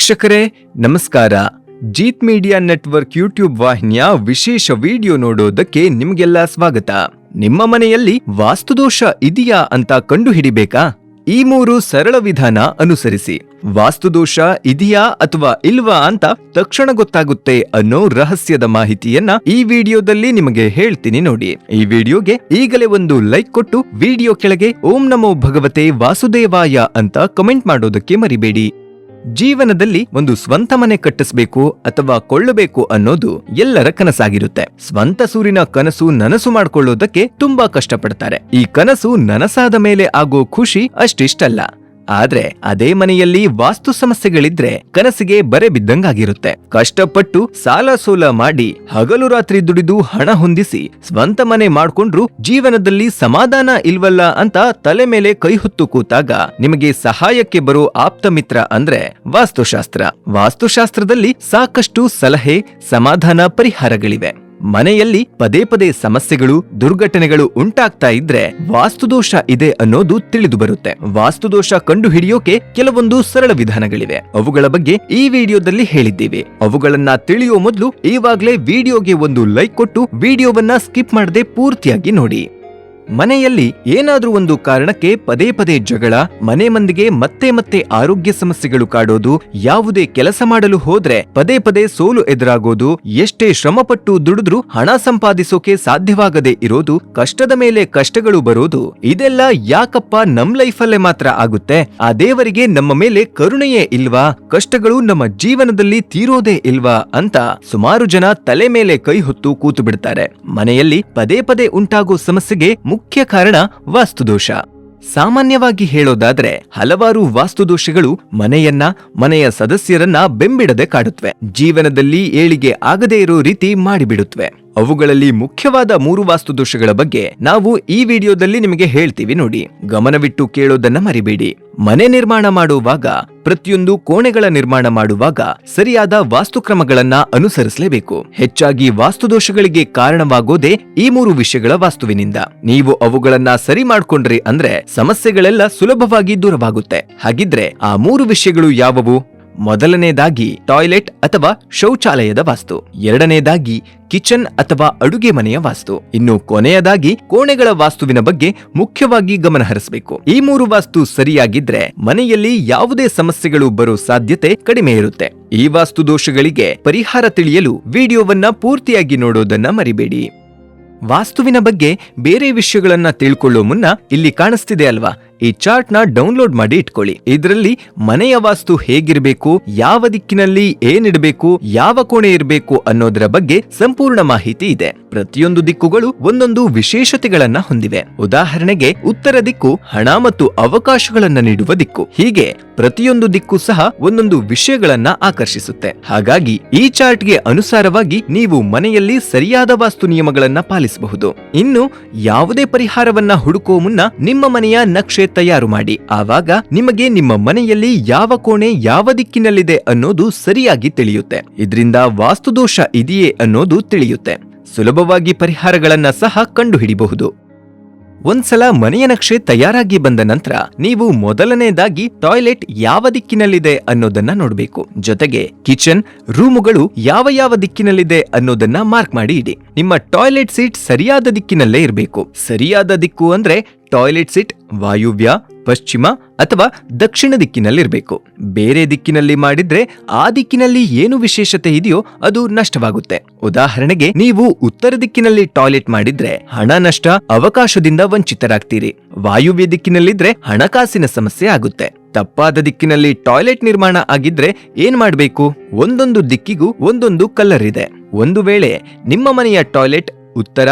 ವೀಕ್ಷಕರೇ, ನಮಸ್ಕಾರ. Jeet media network YouTube ವಾಹಿನಿಯ ವಿಶೇಷ ವಿಡಿಯೋ ನೋಡೋದಕ್ಕೆ ನಿಮಗೆಲ್ಲ ಸ್ವಾಗತ. ನಿಮ್ಮ ಮನೆಯಲ್ಲಿ ವಾಸ್ತುದೋಷ ಇದೆಯಾ ಅಂತ ಕಂಡುಹಿಡಿಬೇಕಾ? ಈ ಮೂರು ಸರಳ ವಿಧಾನ ಅನುಸರಿಸಿ. ವಾಸ್ತುದೋಷ ಇದೆಯಾ ಅಥವಾ ಇಲ್ವಾ ಅಂತ ತಕ್ಷಣ ಗೊತ್ತಾಗುತ್ತೆ ಅನ್ನೋ ರಹಸ್ಯದ ಮಾಹಿತಿಯನ್ನ ಈ ವಿಡಿಯೋದಲ್ಲಿ ನಿಮಗೆ ಹೇಳ್ತೀನಿ ನೋಡಿ. ಈ ವಿಡಿಯೋಗೆ ಈಗಲೇ ಒಂದು ಲೈಕ್ ಕೊಟ್ಟು ವಿಡಿಯೋ ಕೆಳಗೆ ಓಂ ನಮೋ ಭಗವತೆ ವಾಸುದೇವಾಯ ಅಂತ ಕಮೆಂಟ್ ಮಾಡೋದಕ್ಕೆ ಮರಿಬೇಡಿ. ಜೀವನದಲ್ಲಿ ಒಂದು ಸ್ವಂತ ಮನೆ ಕಟ್ಟಿಸ್ಬೇಕು ಅಥವಾ ಕೊಳ್ಳಬೇಕು ಅನ್ನೋದು ಎಲ್ಲರ ಕನಸಾಗಿರುತ್ತೆ. ಸ್ವಂತ ಸೂರಿನ ಕನಸು ನನಸು ಮಾಡ್ಕೊಳ್ಳೋದಕ್ಕೆ ತುಂಬಾ ಕಷ್ಟಪಡ್ತಾರೆ. ಈ ಕನಸು ನನಸಾದ ಮೇಲೆ ಆಗೋ ಖುಷಿ ಅಷ್ಟಿಷ್ಟಲ್ಲ. ಆದ್ರೆ ಅದೇ ಮನೆಯಲ್ಲಿ ವಾಸ್ತು ಸಮಸ್ಯೆಗಳಿದ್ರೆ ಕನಸಿಗೆ ಬರೆ ಬಿದ್ದಂಗಾಗಿರುತ್ತೆ. ಕಷ್ಟಪಟ್ಟು ಸಾಲ ಸೋಲ ಮಾಡಿ ಹಗಲು ರಾತ್ರಿ ದುಡಿದು ಹಣ ಹೊಂದಿಸಿ ಸ್ವಂತ ಮನೆ ಮಾಡ್ಕೊಂಡ್ರು ಜೀವನದಲ್ಲಿ ಸಮಾಧಾನ ಇಲ್ವಲ್ಲ ಅಂತ ತಲೆ ಮೇಲೆ ಕೈ ಹೊತ್ತು ಕೂತಾಗ ನಿಮಗೆ ಸಹಾಯಕ್ಕೆ ಬರೋ ಆಪ್ತ ಮಿತ್ರ ಅಂದ್ರೆ ವಾಸ್ತುಶಾಸ್ತ್ರ. ವಾಸ್ತುಶಾಸ್ತ್ರದಲ್ಲಿ ಸಾಕಷ್ಟು ಸಲಹೆ, ಸಮಾಧಾನ ಪರಿಹಾರಗಳಿವೆ. ಮನೆಯಲ್ಲಿ ಪದೇ ಪದೇ ಸಮಸ್ಯೆಗಳು, ದುರ್ಘಟನೆಗಳು ಉಂಟಾಗ್ತಾ ಇದ್ರೆ ವಾಸ್ತುದೋಷ ಇದೆ ಅನ್ನೋದು ತಿಳಿದು ಬರುತ್ತೆ. ವಾಸ್ತುದೋಷ ಕಂಡು ಹಿಡಿಯೋಕೆ ಕೆಲವೊಂದು ಸರಳ ವಿಧಾನಗಳಿವೆ. ಅವುಗಳ ಬಗ್ಗೆ ಈ ವಿಡಿಯೋದಲ್ಲಿ ಹೇಳಿದ್ದೀವಿ. ಅವುಗಳನ್ನ ತಿಳಿಯೋ ಮೊದಲು ಈವಾಗ್ಲೇ ವಿಡಿಯೋಗೆ ಒಂದು ಲೈಕ್ ಕೊಟ್ಟು ವಿಡಿಯೋವನ್ನ ಸ್ಕಿಪ್ ಮಾಡದೆ ಪೂರ್ತಿಯಾಗಿ ನೋಡಿ. ಮನೆಯಲ್ಲಿ ಏನಾದ್ರೂ ಒಂದು ಕಾರಣಕ್ಕೆ ಪದೇ ಪದೇ ಜಗಳ, ಮನೆ ಮಂದಿಗೆ ಮತ್ತೆ ಮತ್ತೆ ಆರೋಗ್ಯ ಸಮಸ್ಯೆಗಳು ಕಾಡೋದು, ಯಾವುದೇ ಕೆಲಸ ಮಾಡಲು ಹೋದ್ರೆ ಪದೇ ಪದೇ ಸೋಲು ಎದುರಾಗೋದು, ಎಷ್ಟೇ ಶ್ರಮಪಟ್ಟು ದುಡಿದ್ರು ಹಣ ಸಂಪಾದಿಸೋಕೆ ಸಾಧ್ಯವಾಗದೇ ಇರೋದು, ಕಷ್ಟದ ಮೇಲೆ ಕಷ್ಟಗಳು ಬರೋದು, ಇದೆಲ್ಲ ಯಾಕಪ್ಪ ನಮ್ ಲೈಫಲ್ಲೇ ಮಾತ್ರ ಆಗುತ್ತೆ? ಆ ದೇವರಿಗೆ ನಮ್ಮ ಮೇಲೆ ಕರುಣೆಯೇ ಇಲ್ವಾ? ಕಷ್ಟಗಳು ನಮ್ಮ ಜೀವನದಲ್ಲಿ ತೀರೋದೇ ಇಲ್ವಾ? ಅಂತ ಸುಮಾರು ಜನ ತಲೆ ಮೇಲೆ ಕೈ ಹೊತ್ತು ಕೂತು ಬಿಡ್ತಾರೆ. ಮನೆಯಲ್ಲಿ ಪದೇ ಪದೇ ಉಂಟಾಗೋ ಸಮಸ್ಯೆಗೆ ಮುಖ್ಯ ಕಾರಣ ವಾಸ್ತುದೋಷ. ಸಾಮಾನ್ಯವಾಗಿ ಹೇಳೋದಾದ್ರೆ, ಹಲವಾರು ವಾಸ್ತುದೋಷಗಳು ಮನೆಯನ್ನ, ಮನೆಯ ಸದಸ್ಯರನ್ನ ಬೆಂಬಿಡದೆ ಕಾಡುತ್ತವೆ ಜೀವನದಲ್ಲಿ ಏಳಿಗೆ ಆಗದೇ ಇರೋ ರೀತಿ ಮಾಡಿಬಿಡುತ್ತವೆ ಅವುಗಳಲ್ಲಿ ಮುಖ್ಯವಾದ ಮೂರು ವಾಸ್ತುದೋಷಗಳ ಬಗ್ಗೆ ನಾವು ಈ ವಿಡಿಯೋದಲ್ಲಿ ನಿಮಗೆ ಹೇಳ್ತೀವಿ ನೋಡಿ. ಗಮನವಿಟ್ಟು ಕೇಳೋದನ್ನ ಮರಿಬೇಡಿ. ಮನೆ ನಿರ್ಮಾಣ ಮಾಡುವಾಗ, ಪ್ರತಿಯೊಂದು ಕೋಣೆಗಳ ನಿರ್ಮಾಣ ಮಾಡುವಾಗ ಸರಿಯಾದ ವಾಸ್ತುಕ್ರಮಗಳನ್ನ ಅನುಸರಿಸಲೇಬೇಕು. ಹೆಚ್ಚಾಗಿ ವಾಸ್ತುದೋಷಗಳಿಗೆ ಕಾರಣವಾಗೋದೇ ಈ ಮೂರು ವಿಷಯಗಳ ವಾಸ್ತುವಿನಿಂದ. ನೀವು ಅವುಗಳನ್ನ ಸರಿ ಮಾಡ್ಕೊಂಡ್ರಿ ಅಂದ್ರೆ ಸಮಸ್ಯೆಗಳೆಲ್ಲ ಸುಲಭವಾಗಿ ದೂರವಾಗುತ್ತೆ. ಹಾಗಿದ್ರೆ ಆ ಮೂರು ವಿಷಯಗಳು ಯಾವುವು? ಮೊದಲನೇದಾಗಿ ಟಾಯ್ಲೆಟ್ ಅಥವಾ ಶೌಚಾಲಯದ ವಾಸ್ತು. ಎರಡನೇದಾಗಿ ಕಿಚನ್ ಅಥವಾ ಅಡುಗೆ ಮನೆಯ ವಾಸ್ತು. ಇನ್ನು ಕೊನೆಯದಾಗಿ ಕೋಣೆಗಳ ವಾಸ್ತುವಿನ ಬಗ್ಗೆ ಮುಖ್ಯವಾಗಿ ಗಮನ ಹರಿಸಬೇಕು. ಈ ಮೂರು ವಾಸ್ತು ಸರಿಯಾಗಿದ್ರೆ ಮನೆಯಲ್ಲಿ ಯಾವುದೇ ಸಮಸ್ಯೆಗಳು ಬರೋ ಸಾಧ್ಯತೆ ಕಡಿಮೆ ಇರುತ್ತೆ. ಈ ವಾಸ್ತು ದೋಷಗಳಿಗೆ ಪರಿಹಾರ ತಿಳಿಯಲು ವಿಡಿಯೋವನ್ನ ಪೂರ್ತಿಯಾಗಿ ನೋಡೋದನ್ನ ಮರಿಬೇಡಿ. ವಾಸ್ತುವಿನ ಬಗ್ಗೆ ಬೇರೆ ವಿಷಯಗಳನ್ನ ತಿಳ್ಕೊಳ್ಳೋ ಮುನ್ನ ಇಲ್ಲಿ ಕಾಣಿಸ್ತಿದೆ ಅಲ್ವಾ? ಈ ಚಾರ್ಟ್ನ ಡೌನ್ಲೋಡ್ ಮಾಡಿ ಇಟ್ಕೊಳ್ಳಿ. ಇದರಲ್ಲಿ ಮನೆಯ ವಾಸ್ತು ಹೇಗಿರಬೇಕು, ಯಾವ ದಿಕ್ಕಿನಲ್ಲಿ ಏನಿಡಬೇಕು, ಯಾವ ಕೋಣೆ ಇರಬೇಕು ಅನ್ನೋದರ ಬಗ್ಗೆ ಸಂಪೂರ್ಣ ಮಾಹಿತಿ ಇದೆ. ಪ್ರತಿಯೊಂದು ದಿಕ್ಕುಗಳು ಒಂದೊಂದು ವಿಶೇಷತೆಗಳನ್ನ ಹೊಂದಿವೆ. ಉದಾಹರಣೆಗೆ, ಉತ್ತರ ದಿಕ್ಕು ಹಣ ಮತ್ತು ಅವಕಾಶಗಳನ್ನ ನೀಡುವ ದಿಕ್ಕು. ಹೀಗೆ ಪ್ರತಿಯೊಂದು ದಿಕ್ಕು ಸಹ ಒಂದೊಂದು ವಿಷಯಗಳನ್ನ ಆಕರ್ಷಿಸುತ್ತೆ. ಹಾಗಾಗಿ, ಈ ಚಾರ್ಟ್ಗೆ ಅನುಸಾರವಾಗಿ ನೀವು ಮನೆಯಲ್ಲಿ ಸರಿಯಾದ ವಾಸ್ತು ನಿಯಮಗಳನ್ನ ಪಾಲಿಸಬಹುದು. ಇನ್ನು, ಯಾವುದೇ ಪರಿಹಾರವನ್ನ ಹುಡುಕೋ ಮುನ್ನ ನಿಮ್ಮ ಮನೆಯ ನಕ್ಷೆ ತಯಾರು ಮಾಡಿ. ಆವಾಗ ನಿಮಗೆ ನಿಮ್ಮ ಮನೆಯಲ್ಲಿ ಯಾವ ಕೋಣೆ ಯಾವ ದಿಕ್ಕಿನಲ್ಲಿದೆ ಅನ್ನೋದು ಸರಿಯಾಗಿ ತಿಳಿಯುತ್ತೆ. ಇದರಿಂದ ವಾಸ್ತುದೋಷ ಇದೆಯೇ ಅನ್ನೋದು ತಿಳಿಯುತ್ತೆ. ಸುಲಭವಾಗಿ ಪರಿಹಾರಗಳನ್ನ ಸಹ ಕಂಡುಹಿಡಿಬಹುದು. ಒಂದ್ಸಲ ಮನೆಯ ನಕ್ಷೆ ತಯಾರಾಗಿ ಬಂದ ನಂತರ ನೀವು ಮೊದಲನೇದಾಗಿ ಟಾಯ್ಲೆಟ್ ಯಾವ ದಿಕ್ಕಿನಲ್ಲಿದೆ ಅನ್ನೋದನ್ನ ನೋಡಬೇಕು. ಜೊತೆಗೆ ಕಿಚನ್, ರೂಮುಗಳು ಯಾವ ಯಾವ ದಿಕ್ಕಿನಲ್ಲಿದೆ ಅನ್ನೋದನ್ನ ಮಾರ್ಕ್ ಮಾಡಿ ಇಡಿ. ನಿಮ್ಮ ಟಾಯ್ಲೆಟ್ ಸೀಟ್ ಸರಿಯಾದ ದಿಕ್ಕಿನಲ್ಲೇ ಇರಬೇಕು. ಸರಿಯಾದ ದಿಕ್ಕು ಅಂದ್ರೆ ಟಾಯ್ಲೆಟ್ ಸಿಟ್, ವಾಯುವ್ಯ, ಪಶ್ಚಿಮ ಅಥವಾ ದಕ್ಷಿಣ ದಿಕ್ಕಿನಲ್ಲಿರಬೇಕು. ಬೇರೆ ದಿಕ್ಕಿನಲ್ಲಿ ಮಾಡಿದ್ರೆ ಆ ದಿಕ್ಕಿನಲ್ಲಿ ಏನು ವಿಶೇಷತೆ ಇದೆಯೋ ಅದು ನಷ್ಟವಾಗುತ್ತೆ. ಉದಾಹರಣೆಗೆ, ನೀವು ಉತ್ತರ ದಿಕ್ಕಿನಲ್ಲಿ ಟಾಯ್ಲೆಟ್ ಮಾಡಿದ್ರೆ ಹಣ ನಷ್ಟ ಅವಕಾಶದಿಂದ ವಂಚಿತರಾಗ್ತೀರಿ. ವಾಯುವ್ಯ ದಿಕ್ಕಿನಲ್ಲಿದ್ರೆ ಹಣಕಾಸಿನ ಸಮಸ್ಯೆ ಆಗುತ್ತೆ. ತಪ್ಪಾದ ದಿಕ್ಕಿನಲ್ಲಿ ಟಾಯ್ಲೆಟ್ ನಿರ್ಮಾಣ ಆಗಿದ್ರೆ ಏನ್ ಮಾಡಬೇಕು? ಒಂದೊಂದು ದಿಕ್ಕಿಗೂ ಒಂದೊಂದು ಕಲ್ಲರ್ ಇದೆ. ಒಂದು ವೇಳೆ ನಿಮ್ಮ ಮನೆಯ ಟಾಯ್ಲೆಟ್ ಉತ್ತರ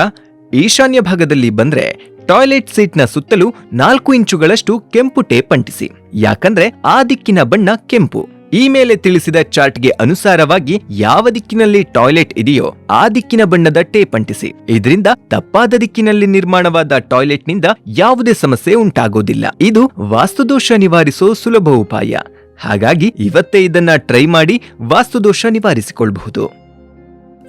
ಈಶಾನ್ಯ ಭಾಗದಲ್ಲಿ ಬಂದ್ರೆ ಟಾಯ್ಲೆಟ್ ಸೀಟ್ನ ಸುತ್ತಲೂ ನಾಲ್ಕು ಇಂಚುಗಳಷ್ಟು ಕೆಂಪು ಟೇಪ್ ಅಂಟಿಸಿ. ಯಾಕಂದ್ರೆ ಆ ದಿಕ್ಕಿನ ಬಣ್ಣ ಕೆಂಪು. ಈ ಮೇಲೆ ತಿಳಿಸಿದ ಚಾರ್ಟ್ಗೆ ಅನುಸಾರವಾಗಿ ಯಾವ ದಿಕ್ಕಿನಲ್ಲಿ ಟಾಯ್ಲೆಟ್ ಇದೆಯೋ ಆ ದಿಕ್ಕಿನ ಬಣ್ಣದ ಟೇಪ್ ಅಂಟಿಸಿ. ಇದರಿಂದ ತಪ್ಪಾದ ದಿಕ್ಕಿನಲ್ಲಿ ನಿರ್ಮಾಣವಾದ ಟಾಯ್ಲೆಟ್ನಿಂದ ಯಾವುದೇ ಸಮಸ್ಯೆ ಉಂಟಾಗೋದಿಲ್ಲ. ಇದು ವಾಸ್ತುದೋಷ ನಿವಾರಿಸೋ ಸುಲಭ ಉಪಾಯ. ಹಾಗಾಗಿ ಇವತ್ತೇ ಇದನ್ನ ಟ್ರೈ ಮಾಡಿ ವಾಸ್ತುದೋಷ ನಿವಾರಿಸಿಕೊಳ್ಳಬಹುದು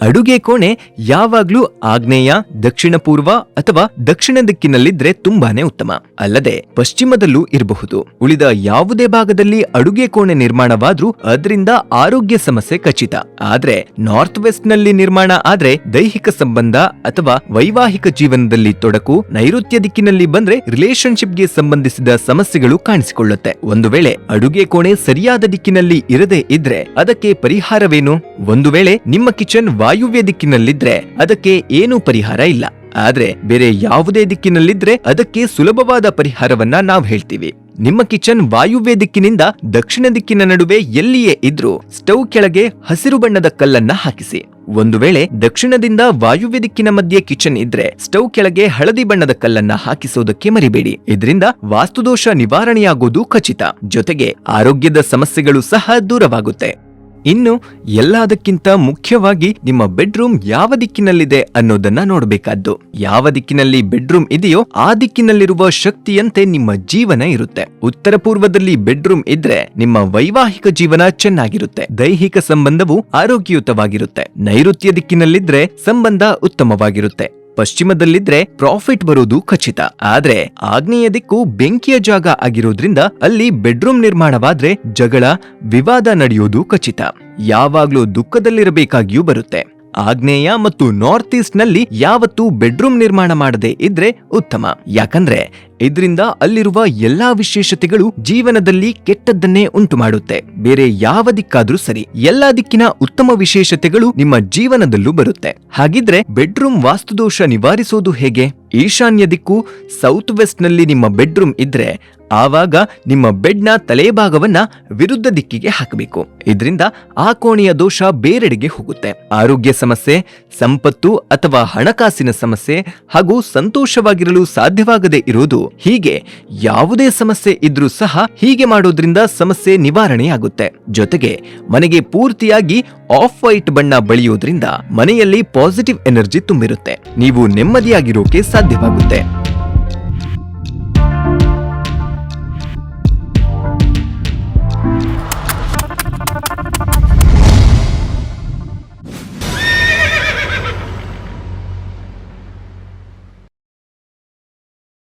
ಅಡುಗೆ ಕೋಣೆ ಯಾವಾಗ್ಲೂ ಆಗ್ನೇಯ, ದಕ್ಷಿಣ ಪೂರ್ವ ಅಥವಾ ದಕ್ಷಿಣ ದಿಕ್ಕಿನಲ್ಲಿದ್ರೆ ತುಂಬಾನೇ ಉತ್ತಮ. ಅಲ್ಲದೆ ಪಶ್ಚಿಮದಲ್ಲೂ ಇರಬಹುದು. ಉಳಿದ ಯಾವುದೇ ಭಾಗದಲ್ಲಿ ಅಡುಗೆ ಕೋಣೆ ನಿರ್ಮಾಣವಾದ್ರೂ ಅದರಿಂದ ಆರೋಗ್ಯ ಸಮಸ್ಯೆ ಖಚಿತ. ಆದ್ರೆ ನಾರ್ತ್ ವೆಸ್ಟ್ನಲ್ಲಿ ನಿರ್ಮಾಣ ಆದ್ರೆ ದೈಹಿಕ ಸಂಬಂಧ ಅಥವಾ ವೈವಾಹಿಕ ಜೀವನದಲ್ಲಿ ತೊಡಕು, ನೈಋತ್ಯ ದಿಕ್ಕಿನಲ್ಲಿ ಬಂದ್ರೆ ರಿಲೇಶನ್ಶಿಪ್ಗೆ ಸಂಬಂಧಿಸಿದ ಸಮಸ್ಯೆಗಳು ಕಾಣಿಸಿಕೊಳ್ಳುತ್ತೆ. ಒಂದು ವೇಳೆ ಅಡುಗೆ ಕೋಣೆ ಸರಿಯಾದ ದಿಕ್ಕಿನಲ್ಲಿ ಇರದೇ ಇದ್ರೆ ಅದಕ್ಕೆ ಪರಿಹಾರವೇನು? ಒಂದು ವೇಳೆ ನಿಮ್ಮ ಕಿಚನ್ ವಾಯುವ್ಯ ದಿಕ್ಕಿನಲ್ಲಿದ್ರೆ ಅದಕ್ಕೆ ಏನೂ ಪರಿಹಾರ ಇಲ್ಲ. ಆದ್ರೆ ಬೇರೆ ಯಾವುದೇ ದಿಕ್ಕಿನಲ್ಲಿದ್ರೆ ಅದಕ್ಕೆ ಸುಲಭವಾದ ಪರಿಹಾರವನ್ನ ನಾವು ಹೇಳ್ತೀವಿ. ನಿಮ್ಮ ಕಿಚನ್ ವಾಯುವ್ಯ ದಿಕ್ಕಿನಿಂದ ದಕ್ಷಿಣ ದಿಕ್ಕಿನ ನಡುವೆ ಎಲ್ಲಿಯೇ ಇದ್ರೂ ಸ್ಟವ್ ಕೆಳಗೆ ಹಸಿರು ಬಣ್ಣದ ಕಲ್ಲನ್ನ ಹಾಕಿಸಿ. ಒಂದು ವೇಳೆ ದಕ್ಷಿಣದಿಂದ ವಾಯುವ್ಯ ದಿಕ್ಕಿನ ಮಧ್ಯೆ ಕಿಚನ್ ಇದ್ರೆ ಸ್ಟವ್ ಕೆಳಗೆ ಹಳದಿ ಬಣ್ಣದ ಕಲ್ಲನ್ನ ಹಾಕಿಸೋದಕ್ಕೆ ಮರಿಬೇಡಿ. ಇದರಿಂದ ವಾಸ್ತುದೋಷ ನಿವಾರಣೆಯಾಗೋದು ಖಚಿತ. ಜೊತೆಗೆ ಆರೋಗ್ಯದ ಸಮಸ್ಯೆಗಳು ಸಹ ದೂರವಾಗುತ್ತೆ. ಇನ್ನು ಎಲ್ಲದಕ್ಕಿಂತ ಮುಖ್ಯವಾಗಿ ನಿಮ್ಮ ಬೆಡ್ರೂಮ್ ಯಾವ ದಿಕ್ಕಿನಲ್ಲಿದೆ ಅನ್ನೋದನ್ನ ನೋಡಬೇಕಾದ್ದು. ಯಾವ ದಿಕ್ಕಿನಲ್ಲಿ ಬೆಡ್ರೂಮ್ ಇದೆಯೋ ಆ ದಿಕ್ಕಿನಲ್ಲಿರುವ ಶಕ್ತಿಯಂತೆ ನಿಮ್ಮ ಜೀವನ ಇರುತ್ತೆ. ಉತ್ತರ ಪೂರ್ವದಲ್ಲಿ ಬೆಡ್ರೂಮ್ ಇದ್ರೆ ನಿಮ್ಮ ವೈವಾಹಿಕ ಜೀವನ ಚೆನ್ನಾಗಿರುತ್ತೆ. ದೈಹಿಕ ಸಂಬಂಧವು ಆರೋಗ್ಯಯುತವಾಗಿರುತ್ತೆ. ನೈಋತ್ಯ ದಿಕ್ಕಿನಲ್ಲಿದ್ರೆ ಸಂಬಂಧ ಉತ್ತಮವಾಗಿರುತ್ತೆ. ಪಶ್ಚಿಮದಲ್ಲಿದ್ರೆ ಪ್ರಾಫಿಟ್ ಬರೋದು ಖಚಿತ. ಆದ್ರೆ ಆಗ್ನೇಯ ದಿಕ್ಕು ಬೆಂಕಿಯ ಜಾಗ ಆಗಿರೋದ್ರಿಂದ ಅಲ್ಲಿ ಬೆಡ್ರೂಮ್ ನಿರ್ಮಾಣವಾದ್ರೆ ಜಗಳ, ವಿವಾದ ನಡೆಯೋದು ಖಚಿತ. ಯಾವಾಗ್ಲೂ ದುಃಖದಲ್ಲಿರಬೇಕಾಗಿಯೂ ಬರುತ್ತೆ. ಆಗ್ನೇಯ ಮತ್ತು ನಾರ್ತ್ ಈಸ್ಟ್ನಲ್ಲಿ ಯಾವತ್ತೂ ಬೆಡ್ರೂಮ್ ನಿರ್ಮಾಣ ಮಾಡದೆ ಇದ್ರೆ ಉತ್ತಮ. ಯಾಕಂದ್ರೆ ಇದರಿಂದ ಅಲ್ಲಿರುವ ಎಲ್ಲಾ ವಿಶೇಷತೆಗಳು ಜೀವನದಲ್ಲಿ ಕೆಟ್ಟದ್ದನ್ನೇ ಉಂಟು ಮಾಡುತ್ತೆ. ಬೇರೆ ಯಾವ ದಿಕ್ಕಾದ್ರೂ ಸರಿ, ಎಲ್ಲಾ ದಿಕ್ಕಿನ ಉತ್ತಮ ವಿಶೇಷತೆಗಳು ನಿಮ್ಮ ಜೀವನದಲ್ಲೂ ಬರುತ್ತೆ. ಹಾಗಿದ್ರೆ ಬೆಡ್ರೂಮ್ ವಾಸ್ತುದೋಷ ನಿವಾರಿಸೋದು ಹೇಗೆ? ಈಶಾನ್ಯ ದಿಕ್ಕು ಸೌತ್ ವೆಸ್ಟ್ನಲ್ಲಿ ನಿಮ್ಮ ಬೆಡ್ರೂಮ್ ಇದ್ರೆ ಆವಾಗ ನಿಮ್ಮ ಬೆಡ್ನ ತಲೆಭಾಗವನ್ನ ವಿರುದ್ಧ ದಿಕ್ಕಿಗೆ ಹಾಕಬೇಕು. ಇದರಿಂದ ಆ ಕೋಣೆಯ ದೋಷ ಬೇರೆಡೆಗೆ ಹೋಗುತ್ತೆ. ಆರೋಗ್ಯ ಸಮಸ್ಯೆ, ಸಂಪತ್ತು ಅಥವಾ ಹಣಕಾಸಿನ ಸಮಸ್ಯೆ ಹಾಗೂ ಸಂತೋಷವಾಗಿರಲು ಸಾಧ್ಯವಾಗದೇ ಇರುವುದು ಹೀಗೆ ಯಾವುದೇ ಸಮಸ್ಯೆ ಇದ್ರೂ ಸಹ ಹೀಗೆ ಮಾಡೋದ್ರಿಂದ ಸಮಸ್ಯೆ ನಿವಾರಣೆಯಾಗುತ್ತೆ. ಜೊತೆಗೆ ಮನೆಗೆ ಪೂರ್ತಿಯಾಗಿ ಆಫ್ ವೈಟ್ ಬಣ್ಣ ಬಳಿಯೋದ್ರಿಂದ ಮನೆಯಲ್ಲಿ ಪಾಸಿಟಿವ್ ಎನರ್ಜಿ ತುಂಬಿರುತ್ತೆ. ನೀವು ನೆಮ್ಮದಿಯಾಗಿರೋಕೆ ಸಾಧ್ಯವಾಗುತ್ತೆ.